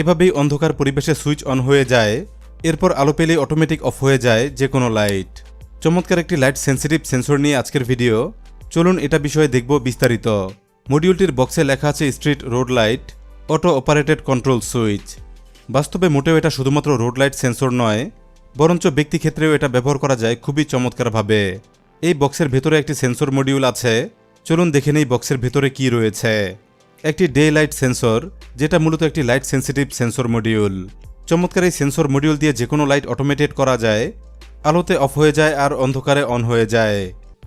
এভাবেই অন্ধকার পরিবেশে সুইচ অন হয়ে যায়, এরপর আলো পেলেই অটোমেটিক অফ হয়ে যায় যে কোনো লাইট চমৎকার একটি লাইট সেন্সিটিভ সেন্সর নিয়ে আজকের ভিডিও চলুন এটা বিষয়ে দেখব বিস্তারিত। মডিউলটির বক্সে লেখা আছে street road light auto operated control switch বাস্তবে মোটেও এটা শুধুমাত্র রোড লাইট সেন্সর নয়, বরঞ্চ ব্যক্তি ক্ষেত্রেও এটা ব্যবহার করা যায় খুবই চমৎকারভাবে। এই বক্সের ভেতরে একটি সেন্সর মডিউল আছে। চলুন দেখে নেই বক্সের ভেতরে কি রয়েছে। একটি ডে লাইট সেন্সর, যেটা মূলত একটি লাইট সেন্সিটিভ সেন্সর মডিউল। চমৎকার এই সেন্সর মডিউল দিয়ে যে কোনো লাইট অটোমেটেড করা যায়, আলোতে অফ হয়ে যায় আর অন্ধকারে অন হয়ে যায়।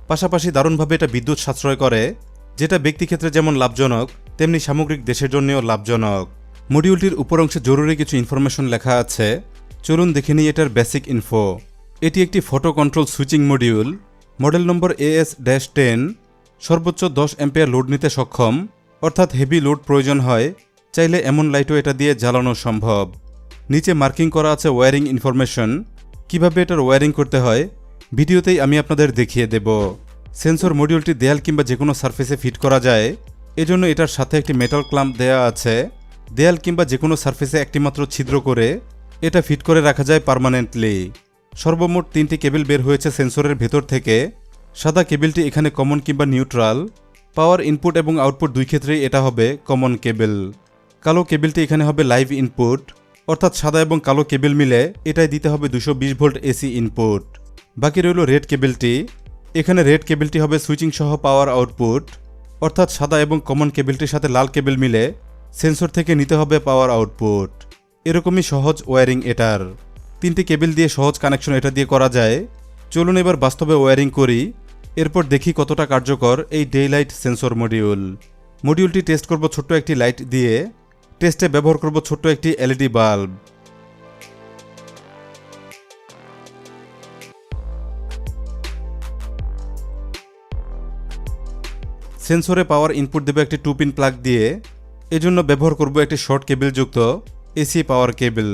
পাশাপাশি দারুণভাবে এটা বিদ্যুৎ সাশ্রয় করে, যেটা ব্যক্তি ক্ষেত্রে যেমন লাভজনক, তেমনি সামগ্রিক দেশের জন্যও লাভজনক। মডিউলটির উপর অংশে জরুরি কিছু ইনফরমেশন লেখা আছে। চলুন দেখে নিই এটার বেসিক ইনফো। এটি একটি photo control switching module. Model number AS dash ten সর্বোচ্চ দশ অ্যাম্পিয়ার লোড নিতে সক্ষম। অর্থাৎ হেভি লোড প্রয়োজন হয়, চাইলে এমন লাইটও এটা দিয়ে জ্বালানো সম্ভব। নিচে মার্কিং করা আছে ওয়্যারিং ইনফরমেশন কীভাবে এটার ওয়্যারিং করতে হয়, ভিডিওতেই আমি আপনাদের দেখিয়ে দেব। সেন্সর মডিউলটি দেয়াল কিংবা যে কোনো সারফেসে ফিট করা যায়। এজন্য এটার সাথে একটি মেটাল ক্লাম্প দেয়া আছে। দেয়াল কিংবা যে কোনো সারফেসে একটিমাত্র ছিদ্র করে এটা ফিট করে রাখা যায় পার্মানেন্টলি সর্বমোট তিনটি কেবল বের হয়েছে সেন্সরের ভেতর থেকে। সাদা কেবলটি এখানে কমন কিংবা নিউট্রাল পাওয়ার ইনপুট এবং আউটপুট দুই ক্ষেত্রেই এটা হবে কমন কেবল কালো কেবলটি এখানে হবে লাইভ ইনপুট অর্থাৎ সাদা এবং কালো কেবল মিলে এটাই দিতে হবে দুশো ভোল্ট এসি ইনপুট বাকি রইল রেড কেবলটি এখানে রেড কেবলটি হবে সুইচিং সহ পাওয়ার আউটপুট অর্থাৎ সাদা এবং কমন কেবলটির সাথে লাল কেবল মিলে সেন্সর থেকে নিতে হবে পাওয়ার আউটপুট এরকমই সহজ ওয়্যারিং এটার। তিনটি কেবল দিয়ে সহজ কানেকশন এটা দিয়ে করা যায়। চলুন এবার বাস্তবে ওয়্যারিং করি। এরপর দেখি কতটা কার্যকর এই ডে লাইট সেন্সর মডিউল। মডিউলটি টেস্ট করব ছোট্ট একটি লাইট দিয়ে, টেস্টে ব্যবহার করব ছোট্ট একটি এলইডি বাল্ব। সেন্সরে পাওয়ার ইনপুট দেবে একটি টু পিন প্লাগ দিয়ে, এজন্য ব্যবহার করব একটি শর্ট কেবলযুক্ত এসি পাওয়ার কেবল।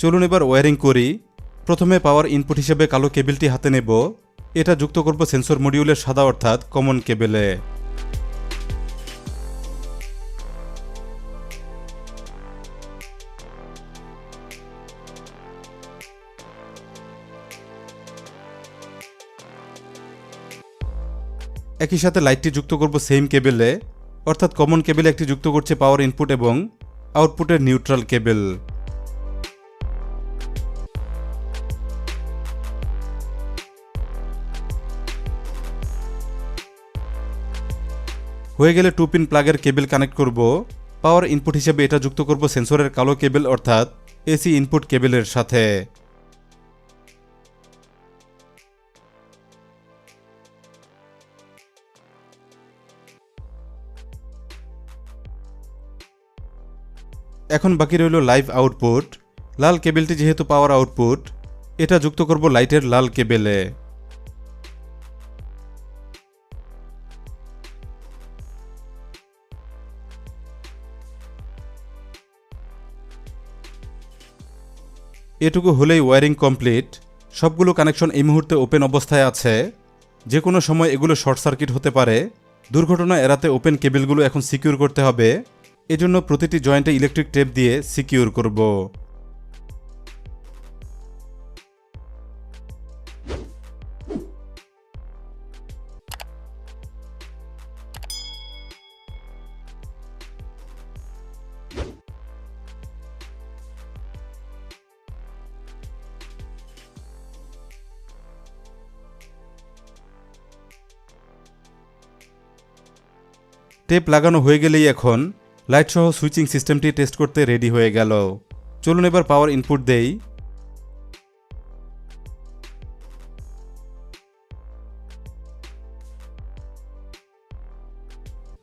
চলুন এবার ওয়্যারিং করি। প্রথমে পাওয়ার ইনপুট হিসেবে কালো কেবলটি হাতে নেব। এটা যুক্ত করব সেন্সর মডিউলের সাদা অর্থাৎ কমন কেবেলে। একই সাথে লাইটটি যুক্ত করব সেম কেবেলে, অর্থাৎ কমন কেবেলে একটি যুক্ত করছে পাওয়ার ইনপুট এবং আউটপুটের নিউট্রাল কেবেল। হয়ে গেলে টু পিন প্লাগের কেবল কানেক্ট করব পাওয়ার ইনপুট হিসেবে এটা যুক্ত করব সেন্সরের কালো কেবল অর্থাৎ এসি ইনপুট কেবলের সাথে। এখন বাকি রইল লাইভ আউটপুট লাল কেবেলটি যেহেতু পাওয়ার আউটপুট এটা যুক্ত করব লাইটের লাল কেবেলে এটুকু হলেই ওয়্যারিং কমপ্লিট। সবগুলো কানেকশন এই মুহূর্তে ওপেন অবস্থায় আছে। যে কোনো সময় এগুলো শর্ট সার্কিট হতে পারে। দুর্ঘটনা এড়াতে ওপেন কেবিলগুলো এখন সিকিউর করতে হবে। এজন্য প্রতিটি জয়েন্টে ইলেকট্রিক টেপ দিয়ে সিকিউর করব। টেপ লাগানো হয়ে গেলেই এখন লাইট সহ সুইচিং সিস্টেমটি টেস্ট করতে রেডি হয়ে গেল। চলুন এবার পাওয়ার ইনপুট দেই।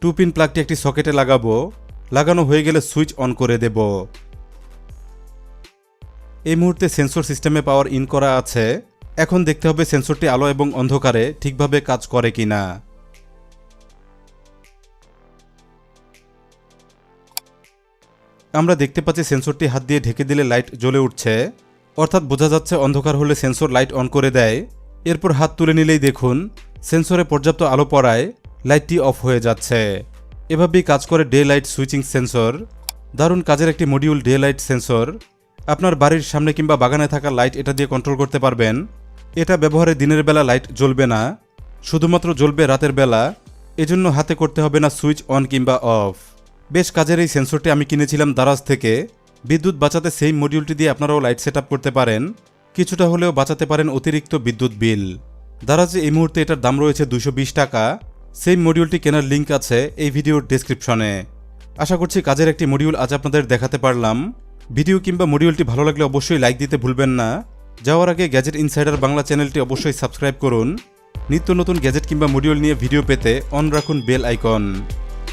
টু পিন প্লাগটি একটি সকেটে লাগাবো। লাগানো হয়ে গেলে সুইচ অন করে দেব। এই মুহূর্তে সেন্সর সিস্টেমে পাওয়ার ইন করা আছে। এখন দেখতে হবে সেন্সরটি আলো এবং অন্ধকারে ঠিকভাবে কাজ করে কিনা। আমরা দেখতে পাচ্ছি সেন্সরটি হাত দিয়ে ঢেকে দিলে লাইট জ্বলে উঠছে। অর্থাৎ বোঝা যাচ্ছে অন্ধকার হলে সেন্সর লাইট অন করে দেয়। এরপর হাত তুলে নিলেই দেখুন, সেন্সরে পর্যাপ্ত আলো পড়ায় লাইটটি অফ হয়ে যাচ্ছে। এভাবেই কাজ করে ডে লাইট সুইচিং সেন্সর। দারুণ কাজের একটি মডিউল ডে লাইট সেন্সর। আপনার বাড়ির সামনে কিংবা বাগানে থাকা লাইট এটা দিয়ে কন্ট্রোল করতে পারবেন। এটা ব্যবহারে দিনের বেলা লাইট জ্বলবে না। শুধুমাত্র জ্বলবে রাতের বেলা। এজন্য হাতে করতে হবে না সুইচ অন কিংবা অফ। বেশ কাজের এই সেন্সরটি আমি কিনেছিলাম দারাজ থেকে। বিদ্যুৎ বাঁচাতে সেই মডিউলটি দিয়ে আপনারাও লাইট সেট করতে পারেন। কিছুটা হলেও বাঁচাতে পারেন অতিরিক্ত বিদ্যুৎ বিল। দারাজে এই মুহূর্তে এটার দাম রয়েছে দুশো টাকা। সেই মডিউলটি কেনার লিঙ্ক আছে এই ভিডিওর ডেসক্রিপশনে আশা করছি কাজের একটি মডিউল আজ আপনাদের দেখাতে পারলাম। ভিডিও কিংবা মডিউলটি ভালো লাগলে অবশ্যই লাইক দিতে ভুলবেন না। যাওয়ার আগে গ্যাজেট ইনসাইডার বাংলা চ্যানেলটি অবশ্যই সাবস্ক্রাইব করুন। নিত্য নতুন গ্যাজেট কিংবা মডিউল নিয়ে ভিডিও পেতে অন রাখুন বেল আইকন